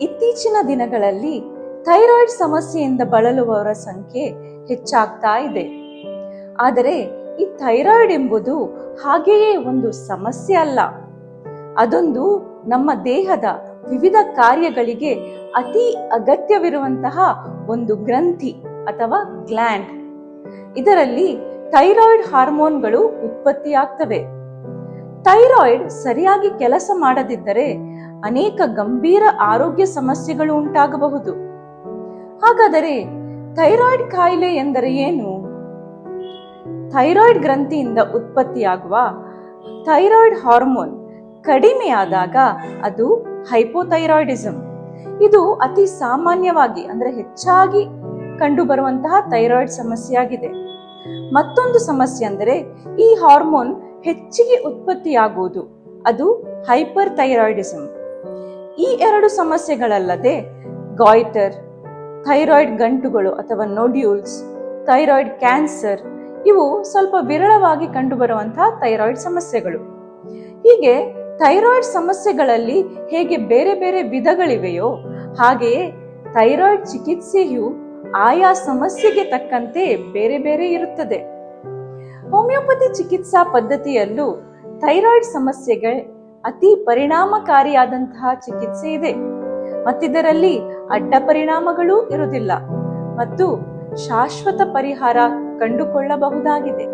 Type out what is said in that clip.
ಇತ್ತೀಚಿನ ದಿನಗಳಲ್ಲಿ ಥೈರಾಯ್ಡ್ ಸಮಸ್ಯೆಯಿಂದ ಬಳಲುವವರ ಸಂಖ್ಯೆ ಹೆಚ್ಚಾಗ್ತಾ ಇದೆ. ಆದರೆ ಈ ಥೈರಾಯ್ಡ್ ಎಂಬುದು ಹಾಗೆಯೇ ಒಂದು ಸಮಸ್ಯೆ ಅಲ್ಲ. ಅದೊಂದು ನಮ್ಮ ದೇಹದ ವಿವಿಧ ಕಾರ್ಯಗಳಿಗೆ ಅತಿ ಅಗತ್ಯವಿರುವಂತಹ ಒಂದು ಗ್ರಂಥಿ ಅಥವಾ ಗ್ಲ್ಯಾಂಡ್. ಇದರಲ್ಲಿ ಥೈರಾಯ್ಡ್ ಹಾರ್ಮೋನ್ಗಳು ಉತ್ಪತ್ತಿಯಾಗ್ತವೆ. ಥೈರಾಯ್ಡ್ ಸರಿಯಾಗಿ ಕೆಲಸ ಮಾಡದಿದ್ದರೆ ಅನೇಕ ಗಂಭೀರ ಆರೋಗ್ಯ ಸಮಸ್ಯೆಗಳು ಉಂಟಾಗಬಹುದು. ಹಾಗಾದರೆ ಥೈರಾಯ್ಡ್ ಕಾಯಿಲೆ ಎಂದರೆ ಏನು? ಥೈರಾಯ್ಡ್ ಗ್ರಂಥಿಯಿಂದ ಉತ್ಪತ್ತಿಯಾಗುವ ಥೈರಾಯ್ಡ್ ಹಾರ್ಮೋನ್ ಕಡಿಮೆಯಾದಾಗ ಅದು ಹೈಪೋಥೈರಾಯ್ಡಿಸಮ್ ಇದು ಅತಿ ಸಾಮಾನ್ಯವಾಗಿ ಅಂದ್ರೆ ಹೆಚ್ಚಾಗಿ ಕಂಡುಬರುವಂತಹ ಥೈರಾಯ್ಡ್ ಸಮಸ್ಯೆಯಾಗಿದೆ. ಮತ್ತೊಂದು ಸಮಸ್ಯೆ ಅಂದರೆ ಈ ಹಾರ್ಮೋನ್ ಹೆಚ್ಚಿಗೆ ಉತ್ಪತ್ತಿಯಾಗುವುದು. ಅದು ಹೈಪರ್ ಥೈರಾಯ್ಡಿಸಮ್ ಈ ಎರಡು ಸಮಸ್ಯೆಗಳಲ್ಲದೆ ಗಾಯ್ಟರ್, ಥೈರಾಯ್ಡ್ ಗಂಟುಗಳು ಅಥವಾ ನೋಡ್ಯೂಲ್ಸ್, ಥೈರಾಯ್ಡ್ ಕ್ಯಾನ್ಸರ್, ಇವು ಸ್ವಲ್ಪ ವಿರಳವಾಗಿ ಕಂಡುಬರುವಂತಹ ಥೈರಾಯ್ಡ್ ಸಮಸ್ಯೆಗಳು. ಹೀಗೆ ಥೈರಾಯ್ಡ್ ಸಮಸ್ಯೆಗಳಲ್ಲಿ ಹೇಗೆ ಬೇರೆ ಬೇರೆ ವಿಧಗಳಿವೆಯೋ, ಹಾಗೆಯೇ ಥೈರಾಯ್ಡ್ ಚಿಕಿತ್ಸೆಯು ಆಯಾ ಸಮಸ್ಯೆಗೆ ತಕ್ಕಂತೆ ಬೇರೆ ಬೇರೆ ಇರುತ್ತದೆ. ಹೋಮಿಯೋಪತಿ ಚಿಕಿತ್ಸಾ ಪದ್ಧತಿಯಲ್ಲೂ ಥೈರಾಯ್ಡ್ ಸಮಸ್ಯೆಗೆ ಅತಿ ಪರಿಣಾಮಕಾರಿಯಾದಂತಹ ಚಿಕಿತ್ಸೆ ಇದೆ. ಮತ್ತಿದರಲ್ಲಿ ಅಡ್ಡ ಪರಿಣಾಮಗಳೂ ಇರುವುದಿಲ್ಲ. ಮತ್ತು ಶಾಶ್ವತ ಪರಿಹಾರ ಕಂಡುಕೊಳ್ಳಬಹುದಾಗಿದೆ.